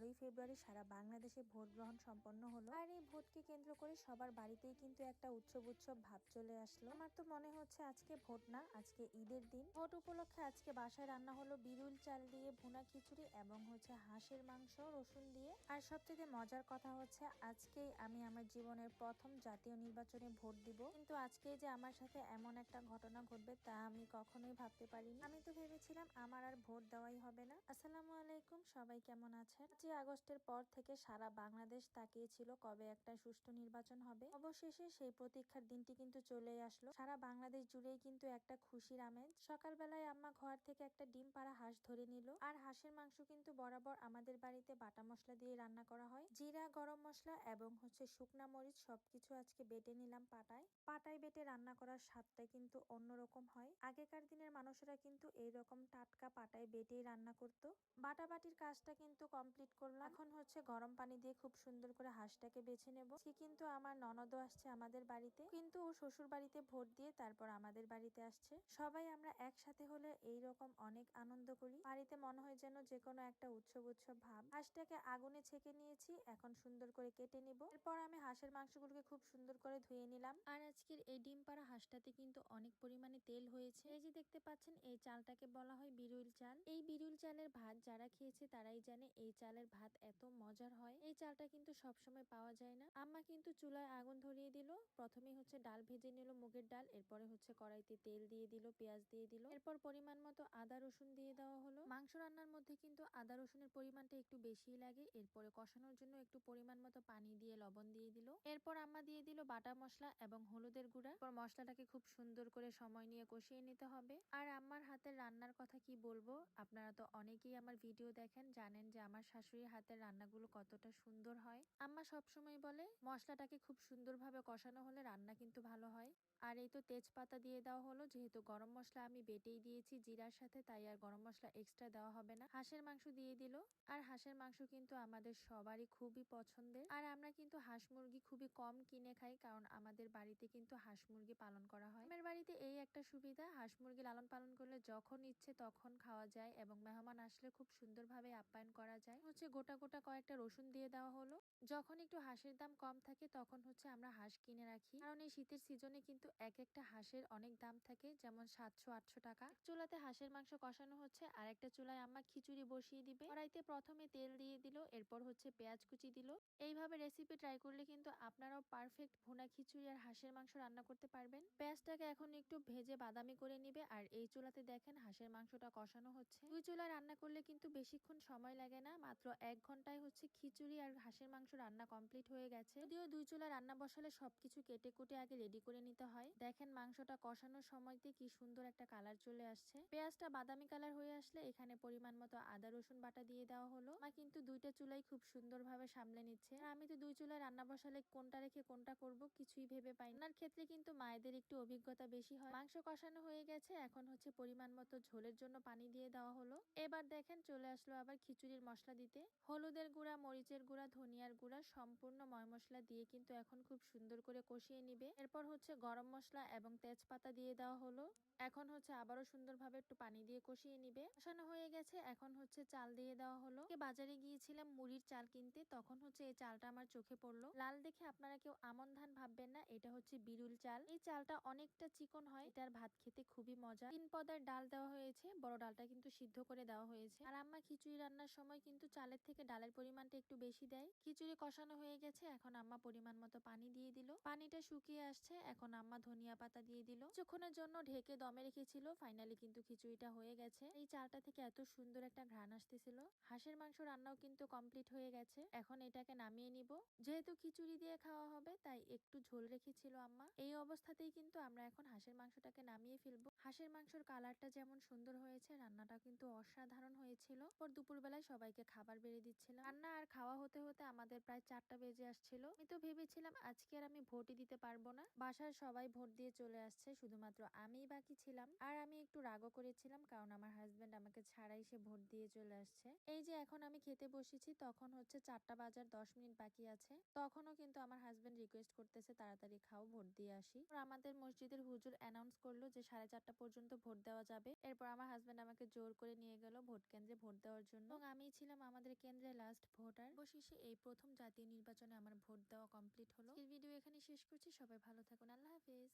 বারোই ফেব্রুয়ারি সারা বাংলাদেশে ভোট গ্রহণ সম্পন্ন হলো। আর এই ভোটকে কেন্দ্র করে সবার বাড়িতেই কিন্তু একটা উৎসব উৎসব ভাব চলে আসলো। আমার তো মনে হচ্ছে আজকে ভোট না, আজকে ঈদের দিন। ভোট উপলক্ষে আজকে বাসায় রান্না হলো বিরুল চাল দিয়ে ভুনা খিচুড়ি এবং হচ্ছে হাঁসের মাংস, রসুন দিয়ে। আর সবথেকে মজার কথা হচ্ছে আজকেই আমি আমার জীবনের প্রথম জাতীয় নির্বাচনে ভোট দিব। কিন্তু আজকে যে আমার সাথে এমন একটা ঘটনা ঘটবে তা আমি কখনোই ভাবতে পারিনি। আমি তো ভেবেছিলাম আমার আর ভোট দেওয়াই হবে না। আসসালামু আলাইকুম, সবাই কেমন আছেন? যে আগস্টের পর থেকে সারা বাংলাদেশ তাকিয়েছিল কবে একটা সুষ্ঠু নির্বাচন হবে। অবশেষে সেই প্রতীক্ষার দিনটি কিন্তু চলে আসলো। সারা বাংলাদেশ জুড়েই কিন্তু একটা খুশির আমেজ। সকালবেলায় আম্মা ঘর থেকে একটা ডিম পাড়া হাঁস ধরে নিল। আর হাঁসের মাংস কিন্তু বরাবর আমাদের বাড়িতে বাটা মশলা দিয়ে রান্না করা হয়। জিরা, গরম মশলা এবং হচ্ছে শুকনা মরিচ সবকিছু আজকে বেটে নিলাম পাটায়। পাটায় বেটে রান্না করার স্বাদটা কিন্তু অন্যরকম হয়। আগেকার দিনের মানুষেরা কিন্তু এইরকম টাটকা পাটায় বেটেই রান্না করতো। বাটাবাটির কাজটা কিন্তু কমপ্লিট করলাম। এখন হচ্ছে গরম পানি দিয়ে খুব সুন্দর করে হাঁসটাকে বেছে নেব। সে কিন্তু আমার ননদও আসছে আমাদের বাড়িতে। কিন্তু ও শ্বশুর বাড়িতে ভোট দিয়ে তারপর আমাদের বাড়িতে আসছে। সবাই আমরা একসাথে হলে এই রকম অনেক আনন্দ করি। বাড়িতে মনে হয় যেন যে কোনো একটা উৎসব উৎসব ভাব। হাঁসটাকে আগুনে ছেঁকে নিয়েছি, এখন সুন্দর করে কেটে নিব। এরপর আমি হাঁসের মাংসগুলোকে খুব সুন্দর করে ধুয়ে নিলাম। আর আজকের এই ডিম পাড়া হাঁসটাতে কিন্তু অনেক পরিমাণে তেল হয়েছে। এই যে দেখতে পাচ্ছেন, এই চালটাকে বলা হয় বিরুল চাল। এই বিরুল চালের ভাত যারা খেয়েছে তারাই জানে এই চালের ভাত এত মজার হয়। এই চালটা কিন্তু সবসময় পাওয়া যায় না। আম্মা কিন্তু চুলায় আগুন ধরিয়ে দিল। প্রথমেই হচ্ছে ডাল ভেজে নিল মুগের ডাল, এরপরে হচ্ছে কড়াইতে তেল দিয়ে দিল, পেঁয়াজ দিয়ে দিল। এরপর পরিমাণ মতো আদা, রসুন দিয়ে দেওয়া হলো। মাংস রান্নার মধ্যে কিন্তু আদা, রসুনের পরিমাণটা একটু বেশি লাগে। এরপরে কষানোর জন্য একটু পরিমাণ মতো পানি দিয়ে লবণ দিয়ে দিল। এরপর আম্মা দিয়ে দিল বাটা মশলা এবং হলুদের গুঁড়া। এরপর মশলাটাকে খুব সুন্দর করে সময় নিয়ে কষিয়ে নিতে হবে। আর আম্মার হাতের রান্নার কথা কি বলব? আপনারা তো অনেকেই আমার ভিডিও দেখেন, জানেন যে আমার শাশুড়ির হাতের রান্নাগুলো কতটা সুন্দর হয়। আম্মা সবসময় বলে, মশলাটাকে খুব সুন্দরভাবে কষানো হলে রান্না কিন্তু ভালো হয়। আর এই তো তেজপাতা দিয়ে দেওয়া হলো, যেহেতু গরম মশলা আমি বেটেই দিয়েছি জিরার সাথে, তাই আর গরম মশলা এক্সট্রা দেওয়া হবে না। হাঁসের মাংস দিয়ে দিল, আর হাঁসের মাংস কিন্তু আমাদের সবারই খুবই পছন্দের। আর আমরা কিন্তু হাঁস মুরগি খুবই কম কিনে খাই, কারণ আমাদের বাড়িতে কিন্তু হাঁস মুরগি পালন করা হয়। আমার বাড়িতে এই একটা সুবিধা, হাঁস মুরগি লালন পালন করলে যখন ইচ্ছে তখন খাওয়া যায়। এবং মেহমান আসলে খুব সুন্দরভাবে আপ্যায়ন করা যায়। হচ্ছে গোটা গোটা কয়েকটা রসুন দিয়ে দেওয়া হলো। যখন একটু হাঁসের দাম কম থাকে, তখন হচ্ছে আমরা হাঁস কিনে রাখি। কারণ এই শীতের সিজনে কিন্তু এক একটা হাঁসের অনেক দাম থাকে, যেমন সাতশো, আটশো টাকা। চুলাতে হাঁসের মাংস কষানো হচ্ছে, আর একটা চুলায় আম্মা খিচুড়ি বসিয়ে দিবে। কড়াইতে প্রথমে তেল দিয়ে দিল, এরপর হচ্ছে পেঁয়াজ কুচি দিল। এইভাবে রেসিপি ট্রাই করলে কিন্তু আপনারাও পারফেক্ট ভুনা খিচুড়ি আর হাঁসের মাংস রান্না করতে পারবেন। পেঁয়াজটাকে এখন একটু ভেজে বাদামি করে নিবে, আর এই চুলাতে দেখেন হাঁসের মাংসটা কষানো হচ্ছে। দুই চুলা রান্না করলে কিন্তু বেশিক্ষণ সময় লাগে না, মাত্র এক ঘন্টায় হচ্ছে খিচুড়ি আর হাঁসের মাংস রান্না কমপ্লিট হয়ে গেছে। যদিও দুই চুলা রান্না বসালে সবকিছু কেটে কুটে আগে রেডি করে নিতে হয়। দেখেন মাংসটা কষানোর সময়তে কি সুন্দর একটা কালার চলে আসছে। পেঁয়াজটা বাদামি কালার হয়ে আসলে এখানে পরিমাণ মতো আদা, রসুন বাটা দিয়ে দেওয়া হলো। মা কিন্তু দুইটা চুলাই খুব সুন্দরভাবে সামলে নিচ্ছে। আমি তো দুই চুলায় রান্না বসালে কোনটা রেখে কোনটা করব কিছুই ভেবে পাই না ক্ষেত্রে কিন্তু মায়েদের একটু অভিজ্ঞতা বেশি হয়। মাংস কষানো হয়ে গেছে, এখন হচ্ছে পরিমাণ মতো ঝোলের জন্য পানি দিয়ে দেওয়া হলো। এবার দেখেন চলে আসলো আবার খিচুড়ির মশলা দিতে। হলুদের গুঁড়া, মরিচের গুঁড়া, ধনিয়ার গুঁড়া সম্পূর্ণ ময় মশলা দিয়ে কিন্তু এখন খুব সুন্দর করে কষিয়ে নিবে। এরপর হচ্ছে গরম মশলা এবং তেজপাতা দিয়ে দেওয়া হলো। এখন হচ্ছে আবারও সুন্দরভাবে একটু পানি দিয়ে কষিয়ে নিবে। কষানো হয়ে গেছে, এখন হচ্ছে চাল দিয়ে দেওয়া হলো। বাজারে গিয়েছিলাম মুড়ির চাল কিনতে, তখন হচ্ছে এই চালটা আমার চোখে পড়ল। লাল দেখে আপনারা কেউ আমন ধান ভাববেন না, এটা হচ্ছে বিরুল চাল। এই চালটা অনেকটা চিকন হয়, এটার ভাত খেতে খুবই মজা। তিন পদের ডাল দেওয়া হয়েছে, বড় ডালটা কিন্তু সিদ্ধ করে দেওয়া হয়েছে। আর আম্মা খিচুড়ি রান্নার সময় কিন্তু চালের থেকে ডালের পরিমাণটা একটু বেশি দেয়। খিচুড়ি কষানো হয়ে গেছে, এখন আম্মা পরিমাণ মতো পানি দিয়ে দিল। পানিটা শুকিয়ে আসছে, এখন আম্মা ধনিয়া পাতা দিয়ে দিল। কিছুক্ষণের জন্য ঢেকে দমে রেখেছিল ফাইনালি কিন্তু খিচুড়িটা হয়ে গেছে। এই চালটা থেকে এত সুন্দর একটা ঘ্রাণ আসতেছিল। হাঁসের মাংস রান্নাও কিন্তু কমপ্লিট হয়ে গেছে। এখন এটাকে নামিয়ে নিব। যেহেতু খিচুড়ি দিয়ে খাওয়া হবে, তাই একটু ঝোল রেখেছিল আম্মা। এই অবস্থাতেই কিন্তু আমরা এখন হাঁসের মাংসটাকে নামিয়ে ফেলব। হাঁসের মাংসর কালারটা যেমন সুন্দর হয়েছে রান্নাটা কিন্তু অসাধারণ হয়েছিল। পর দুপুরবেলায় সবাইকে খাবার বেড়ে দিচ্ছিলাম। রান্না আর খাওয়া হতে হতে আমাদের প্রায় চারটা বেজে আসছিল। আমি তো ভেবেছিলাম আজকে আর আমি ভোটই দিতে পারব না। বাসার সবাই ভোট দিয়ে চলে আসছে, শুধুমাত্র আমিই বাকি ছিলাম। আর আমি একটু রাগও করেছিলাম, কারণ আমার হাজবেন্ড আমাকে ছাড়াই সে ভোট দিয়ে চলে আসছে। এই যে এখন আমি খেতে বসেছি, তখন হচ্ছে চারটা বাজার দশ মিনিট বাকি আছে। তখনও কিন্তু আমার হাজবেন্ড রিকোয়েস্ট করতেছে, তাড়াতাড়ি খাও, ভোট দিয়ে আসি। আমাদের মসজিদের হুজুর অ্যানাউন্স করল যে সাড়ে চারটা পর্যন্ত ভোট দেওয়া যাবে। এরপর আমার হাজবেন্ড আমাকে জোর করে নিয়ে গেল ভোট কেন্দ্রে ভোট দেওয়ার জন্য। এবং আমি ছিলাম আমাদের কেন্দ্রে লাস্ট ভোটার অবশেষে এই প্রথম জাতীয় নির্বাচনে আমার ভোট দেওয়া কমপ্লিট হলো। ভিডিও এখানে শেষ করছি। সবাই ভালো থাকুন। আল্লাহ হাফেজ।